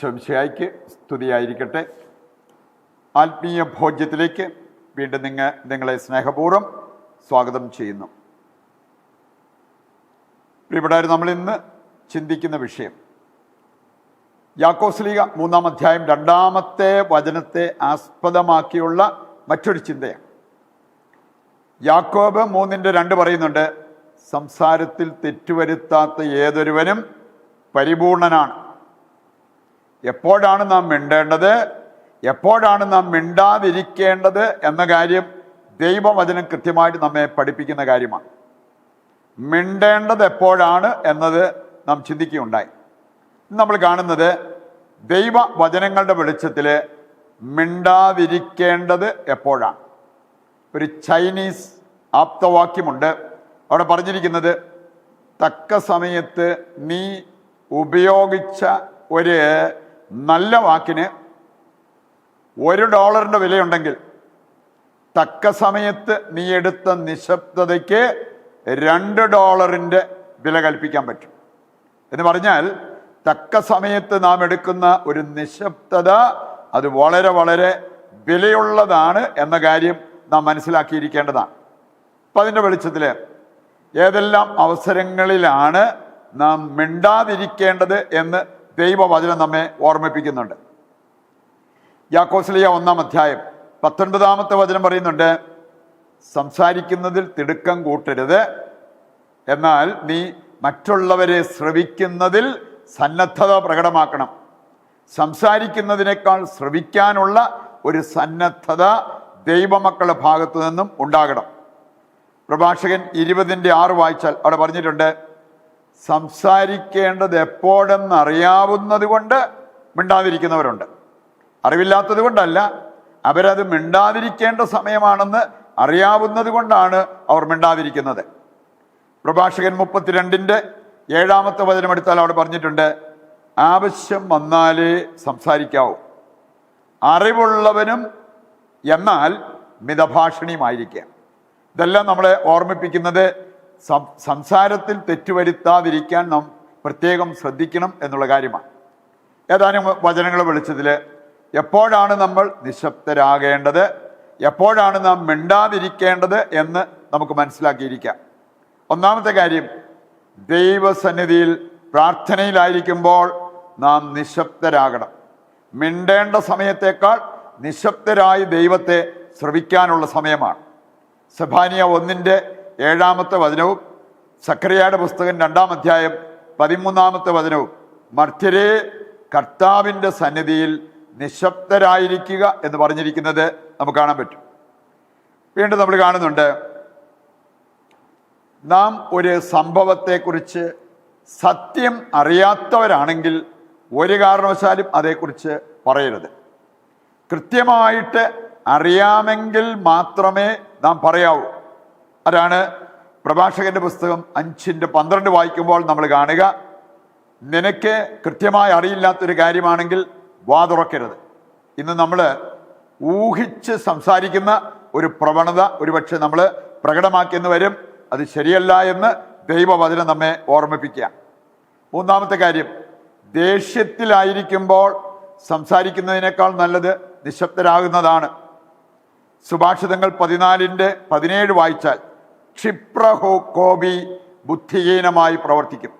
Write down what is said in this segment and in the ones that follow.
ഈശോംശയായിക്ക് സ്തുതിയായിരിക്കട്ടെ. ആത്മീയ ഭോജ്യത്തിലേക്ക് വീണ്ടും നിങ്ങൾ നിങ്ങളെ സ്നേഹപൂർവം സ്വാഗതം ചെയ്യുന്നു. പ്രിയപ്പെട്ടവർ നമ്മളിന്ന് ചിന്തിക്കുന്ന വിഷയം. യാക്കോസ്ലീഗ മൂന്നാം അധ്യായം രണ്ടാമത്തെ വചനത്തെ ആസ്പദമാക്കിയുള്ള മറ്റൊരു ചിന്തയാണ്. യാക്കോബ് മൂന്നിന്റെ രണ്ട് പറയുന്നുണ്ട് സംസാരത്തിൽ തെറ്റുവരുത്താത്ത ഏതൊരുവനും പരിപൂർണനാണ്. എപ്പോഴാണ് നാം മിണ്ടേണ്ടത്? എപ്പോഴാണ് നാം മിണ്ടാതിരിക്കേണ്ടത് എന്ന കാര്യം ദൈവവചനം കൃത്യമായിട്ട് നമ്മെ പഠിപ്പിക്കുന്ന കാര്യമാണ്. മിണ്ടേണ്ടത് എപ്പോഴാണ് എന്നത് നാം ചിന്തിക്കുകയുണ്ടായി. നമ്മൾ കാണുന്നത് ദൈവ വചനങ്ങളുടെ വെളിച്ചത്തിൽ മിണ്ടാതിരിക്കേണ്ടത് എപ്പോഴാണ്. ഒരു ചൈനീസ് ആപ്തവാക്യമുണ്ട്. അവിടെ പറഞ്ഞിരിക്കുന്നത് തക്ക സമയത്ത് നീ ഉപയോഗിച്ച ഒരു നല്ല വാക്കിന് ഒരു ഡോളറിന്റെ വിലയുണ്ടെങ്കിൽ തക്ക സമയത്ത് നീ എടുത്ത നിശബ്ദതയ്ക്ക് രണ്ട് ഡോളറിന്റെ വില കൽപ്പിക്കാൻ പറ്റും. എന്ന് പറഞ്ഞാൽ തക്ക സമയത്ത് നാം എടുക്കുന്ന ഒരു നിശബ്ദത അത് വളരെ വളരെ വിലയുള്ളതാണ് എന്ന കാര്യം നാം മനസ്സിലാക്കിയിരിക്കേണ്ടതാണ്. അപ്പം അതിന്റെ വെളിച്ചത്തിൽ ഏതെല്ലാം അവസരങ്ങളിലാണ് നാം മിണ്ടാതിരിക്കേണ്ടത് എന്ന് ദൈവവചനം നമ്മെ ഓർമ്മിപ്പിക്കുന്നുണ്ട്. യാക്കോസ്ലിയ ഒന്നാം അധ്യായം പത്തൊൻപതാമത്തെ വചനം പറയുന്നുണ്ട് സംസാരിക്കുന്നതിൽ തിടുക്കം കൂട്ടരുത് എന്നാൽ നീ മറ്റുള്ളവരെ ശ്രവിക്കുന്നതിൽ സന്നദ്ധത പ്രകടമാക്കണം. സംസാരിക്കുന്നതിനേക്കാൾ ശ്രവിക്കാനുള്ള ഒരു സന്നദ്ധത ദൈവമക്കളുടെ ഭാഗത്തു നിന്നും ഉണ്ടാകണം. പ്രഭാഷകൻ ഇരുപതിന്റെ ആറ് വായിച്ചാൽ അവിടെ പറഞ്ഞിട്ടുണ്ട് സംസാരിക്കേണ്ടത് എപ്പോഴെന്ന് അറിയാവുന്നത് കൊണ്ട് മിണ്ടാതിരിക്കുന്നവരുണ്ട്. അറിവില്ലാത്തത് കൊണ്ടല്ല അവരത് മിണ്ടാതിരിക്കേണ്ട സമയമാണെന്ന് അറിയാവുന്നത് കൊണ്ടാണ് അവർ മിണ്ടാതിരിക്കുന്നത്. പ്രഭാഷകൻ മുപ്പത്തിരണ്ടിന്റെ ഏഴാമത്തെ വചനം എടുത്താൽ അവിടെ പറഞ്ഞിട്ടുണ്ട് ആവശ്യം വന്നാലേ സംസാരിക്കാവൂ. അറിവുള്ളവനും എന്നാൽ മിതഭാഷണിയുമായിരിക്കുക ഇതെല്ലാം നമ്മളെ ഓർമ്മിപ്പിക്കുന്നത് സംസാരത്തിൽ തെറ്റുവരുത്താതിരിക്കാൻ നാം പ്രത്യേകം ശ്രദ്ധിക്കണം എന്നുള്ള കാര്യമാണ്. ഏതാനും വചനങ്ങൾ വിളിച്ചതിൽ എപ്പോഴാണ് നമ്മൾ നിശബ്ദരാകേണ്ടത്? എപ്പോഴാണ് നാം മിണ്ടാതിരിക്കേണ്ടത്? എന്ന് നമുക്ക് മനസ്സിലാക്കിയിരിക്കാം. ഒന്നാമത്തെ കാര്യം ദൈവസന്നിധിയിൽ പ്രാർത്ഥനയിലായിരിക്കുമ്പോൾ നാം നിശബ്ദരാകണം. മിണ്ടേണ്ട സമയത്തേക്കാൾ നിശബ്ദരായി ദൈവത്തെ ശ്രവിക്കാനുള്ള സമയമാണ്. സഭാനിയ ഒന്നിന്റെ ഏഴാമത്തെ വചനവും സക്രിയയുടെ പുസ്തകം രണ്ടാം അധ്യായം പതിമൂന്നാമത്തെ വചനവും. മർത്യരെ കർത്താവിന്റെ സന്നിധിയിൽ നിശബ്ദരായിരിക്കുക എന്ന് പറഞ്ഞിരിക്കുന്നത് നമുക്ക് കാണാൻ പറ്റും. വീണ്ടും നമ്മൾ കാണുന്നുണ്ട് നാം ഒരു സംഭവത്തെക്കുറിച്ച് സത്യം അറിയാത്തവരാണെങ്കിൽ ഒരു കാരണവശാലും അതേക്കുറിച്ച് പറയരുത്. കൃത്യമായിട്ട് അറിയാമെങ്കിൽ മാത്രമേ നാം പറയാവൂ. അതാണ് പ്രഭാഷകന്റെ പുസ്തകം അഞ്ചിന്റെ പന്ത്രണ്ട് വായിക്കുമ്പോൾ നമ്മൾ കാണുക. നിനക്ക് കൃത്യമായി അറിയില്ലാത്തൊരു കാര്യമാണെങ്കിൽ വാ തുറക്കരുത്. ഇന്ന് നമ്മൾ ഊഹിച്ച് സംസാരിക്കുന്ന ഒരു പ്രവണത ഒരുപക്ഷെ നമ്മൾ പ്രകടമാക്കിയെന്ന് വരും. അത് ശരിയല്ല എന്ന് ദൈവവചനം നമ്മെ ഓർമ്മിപ്പിക്കുക. മൂന്നാമത്തെ കാര്യം ദേഷ്യത്തിലായിരിക്കുമ്പോൾ സംസാരിക്കുന്നതിനേക്കാൾ നല്ലത് നിശബ്ദരാകുന്നതാണ്. സുഭാഷിതങ്ങൾ പതിനാലിന്റെ പതിനേഴ് വായിച്ചാൽ ക്ഷിപ്രഹോ കോപി ബുദ്ധിഹീനമായി പ്രവർത്തിക്കും.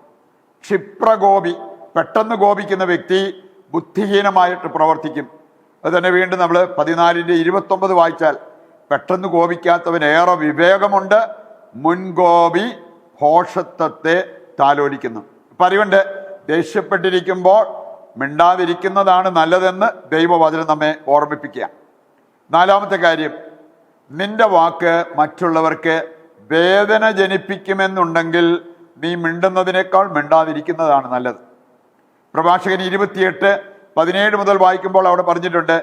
ക്ഷിപ്രഗോപി പെട്ടെന്ന് കോപിക്കുന്ന വ്യക്തി ബുദ്ധിഹീനമായിട്ട് പ്രവർത്തിക്കും. അത് തന്നെ വീണ്ടും നമ്മൾ പതിനാലിന്റെ ഇരുപത്തൊമ്പത് വായിച്ചാൽ പെട്ടെന്ന് കോപിക്കാത്തവൻ ഏറെ വിവേകമുണ്ട് മുൻകോപി ഭോഷത്വത്തെ താലോലിക്കുന്നു. അപ്പം അതുകൊണ്ട് ദേഷ്യപ്പെട്ടിരിക്കുമ്പോൾ മിണ്ടാതിരിക്കുന്നതാണ് നല്ലതെന്ന് ദൈവവചനം നമ്മെ ഓർമ്മിപ്പിക്കുക നാലാമത്തെ കാര്യം നിന്റെ വാക്ക് മറ്റുള്ളവർക്ക് വേദന ജനിപ്പിക്കുമെന്നുണ്ടെങ്കിൽ നീ മിണ്ടുന്നതിനേക്കാൾ മിണ്ടാതിരിക്കുന്നതാണ് നല്ലത്. പ്രഭാഷകൻ ഇരുപത്തിയെട്ട് പതിനേഴ് മുതൽ വായിക്കുമ്പോൾ അവിടെ പറഞ്ഞിട്ടുണ്ട്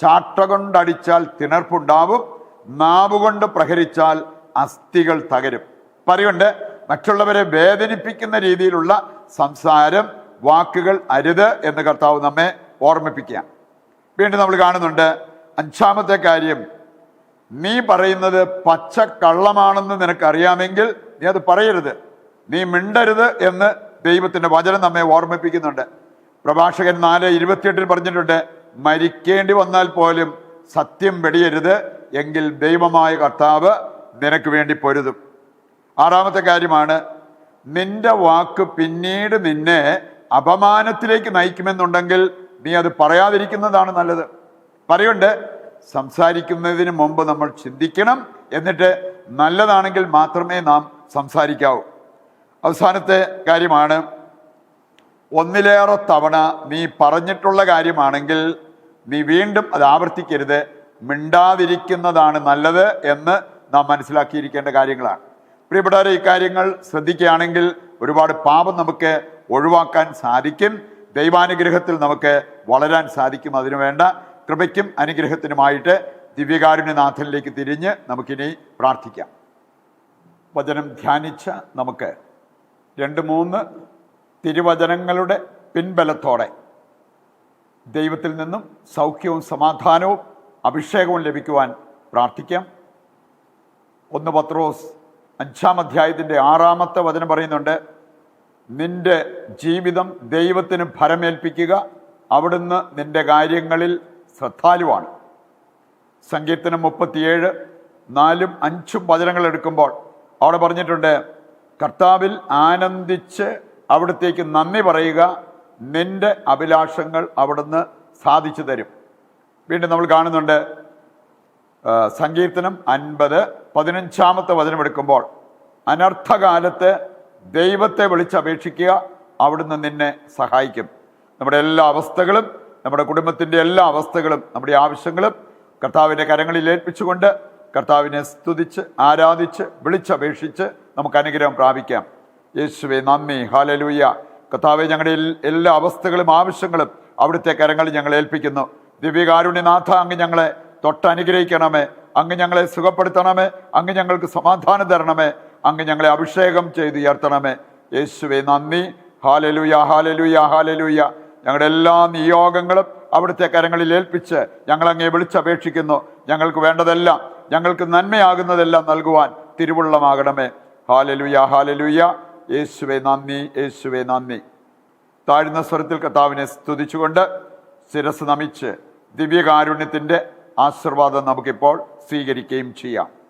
ചാട്ട കൊണ്ടടിച്ചാൽ തിണർപ്പുണ്ടാവും നാവുകൊണ്ട് പ്രഹരിച്ചാൽ അസ്ഥികൾ തകരും. പറയുണ്ട് മറ്റുള്ളവരെ വേദനിപ്പിക്കുന്ന രീതിയിലുള്ള സംസാരം വാക്കുകൾ അരുത് എന്ന് കർത്താവ് നമ്മെ ഓർമ്മിപ്പിക്കുക വീണ്ടും നമ്മൾ കാണുന്നുണ്ട് അഞ്ചാമത്തെ കാര്യം നീ പറയുന്നത് പച്ച കള്ളമാണെന്ന് നിനക്കറിയാമെങ്കിൽ നീ അത് പറയരുത്. നീ മിണ്ടരുത് എന്ന് ദൈവത്തിന്റെ വചനം നമ്മെ ഓർമ്മിപ്പിക്കുന്നുണ്ട്. പ്രഭാഷകൻ നാല് ഇരുപത്തിയെട്ടിൽ പറഞ്ഞിട്ടുണ്ട് മരിക്കേണ്ടി വന്നാൽ പോലും സത്യം വെടിയരുത് എങ്കിൽ ദൈവമായ കർത്താവ് നിനക്ക് വേണ്ടി പൊരുതും. ആറാമത്തെ കാര്യമാണ് നിന്റെ വാക്ക് പിന്നീട് നിന്നെ അപമാനത്തിലേക്ക് നയിക്കുമെന്നുണ്ടെങ്കിൽ നീ അത് പറയാതിരിക്കുന്നതാണ് നല്ലത്. പറയുണ്ട് സംസാരിക്കുന്നതിന് മുമ്പ് നമ്മൾ ചിന്തിക്കണം എന്നിട്ട് നല്ലതാണെങ്കിൽ മാത്രമേ നാം സംസാരിക്കാവൂ. അവസാനത്തെ കാര്യമാണ് ഒന്നിലേറെ തവണ നീ പറഞ്ഞിട്ടുള്ള കാര്യമാണെങ്കിൽ നീ വീണ്ടും അത് ആവർത്തിക്കരുത്. മിണ്ടാതിരിക്കുന്നതാണ് നല്ലത് എന്ന് നാം മനസ്സിലാക്കിയിരിക്കേണ്ട കാര്യങ്ങളാണ്. പ്രിയപ്പെട്ടവരെ ഈ കാര്യങ്ങൾ ശ്രദ്ധിക്കുകയാണെങ്കിൽ ഒരുപാട് പാപം നമുക്ക് ഒഴിവാക്കാൻ സാധിക്കും. ദൈവാനുഗ്രഹത്തിൽ നമുക്ക് വളരാൻ സാധിക്കും. അതിനുവേണ്ട കൃപയ്ക്കും അനുഗ്രഹത്തിനുമായിട്ട് ദിവ്യകാരുണ്യനാഥനിലേക്ക് തിരിഞ്ഞ് നമുക്കിനി പ്രാർത്ഥിക്കാം. വചനം ധ്യാനിച്ച നമുക്ക് രണ്ട് മൂന്ന് തിരുവചനങ്ങളുടെ പിൻബലത്തോടെ ദൈവത്തിൽ നിന്നും സൗഖ്യവും സമാധാനവും അഭിഷേകവും ലഭിക്കുവാൻ പ്രാർത്ഥിക്കാം. ഒന്ന് പത്രോസ് അഞ്ചാം അധ്യായത്തിന്റെ ആറാമത്തെ വചനം പറയുന്നുണ്ട് നിന്റെ ജീവിതം ദൈവത്തിന് ഫലമേൽപ്പിക്കുക അവിടുന്ന് നിന്റെ കാര്യങ്ങളിൽ ശ്രദ്ധാലുവാണ്. സങ്കീർത്തനം മുപ്പത്തിയേഴ് നാലും അഞ്ചും വചനങ്ങൾ എടുക്കുമ്പോൾ അവിടെ പറഞ്ഞിട്ടുണ്ട് കർത്താവിൽ ആനന്ദിച്ച് അവിടത്തേക്ക് നന്ദി പറയുക നിന്റെ അഭിലാഷങ്ങൾ അവിടുന്ന് സാധിച്ചു തരും. വീണ്ടും നമ്മൾ കാണുന്നുണ്ട് സങ്കീർത്തനം അൻപത് പതിനഞ്ചാമത്തെ വചനം എടുക്കുമ്പോൾ അനർത്ഥകാലത്ത് ദൈവത്തെ വിളിച്ചപേക്ഷിക്കുക അവിടുന്ന് നിന്നെ സഹായിക്കും. നമ്മുടെ എല്ലാ അവസ്ഥകളും നമ്മുടെ കുടുംബത്തിന്റെ എല്ലാ അവസ്ഥകളും നമ്മുടെ ആവശ്യങ്ങളും കർത്താവിന്റെ കരങ്ങളിൽ ഏൽപ്പിച്ചുകൊണ്ട് കർത്താവിനെ സ്തുതിച്ച് ആരാധിച്ച് വിളിച്ചപേക്ഷിച്ച് നമുക്ക് അനുഗ്രഹം പ്രാപിക്കാം. യേശുവെ നന്ദി. ഹാലലൂയ കർത്താവെ ഞങ്ങളുടെ എല്ലാ അവസ്ഥകളും ആവശ്യങ്ങളും അവിടുത്തെ കരങ്ങളിൽ ഞങ്ങൾ ഏൽപ്പിക്കുന്നു. ദിവ്യകാരുണ്യനാഥ അങ്ങ് ഞങ്ങളെ തൊട്ടനുഗ്രഹിക്കണമേ. അങ്ങ് ഞങ്ങളെ സുഖപ്പെടുത്തണമേ. അങ്ങ് ഞങ്ങൾക്ക് സമാധാനം തരണമേ. അങ്ങ് ഞങ്ങളെ അഭിഷേകം ചെയ്ത് ഉയർത്തണമേ. യേശുവെ നന്ദി. ഹാലലൂയ ഹാലലൂയ ഹാലലൂയ ഞങ്ങളുടെ എല്ലാ നിയോഗങ്ങളും അവിടുത്തെ കരങ്ങളിൽ ഏൽപ്പിച്ച് ഞങ്ങൾ വിളിച്ചപേക്ഷിക്കുന്നു. ഞങ്ങൾക്ക് വേണ്ടതെല്ലാം ഞങ്ങൾക്ക് നന്മയാകുന്നതെല്ലാം നൽകുവാൻ തിരുവുള്ളമാകണമേ. ഹാലലുയ ഹാലലുയ. യേശുവെ നന്ദി യേശുവെ നന്ദി. താഴ്ന്ന സ്വരത്തിൽ കർത്താവിനെ സ്തുതിച്ചുകൊണ്ട് ശിരസ് നമിച്ച് ദിവ്യകാരുണ്യത്തിന്റെ ആശീർവാദം നമുക്കിപ്പോൾ സ്വീകരിക്കുകയും ചെയ്യാം.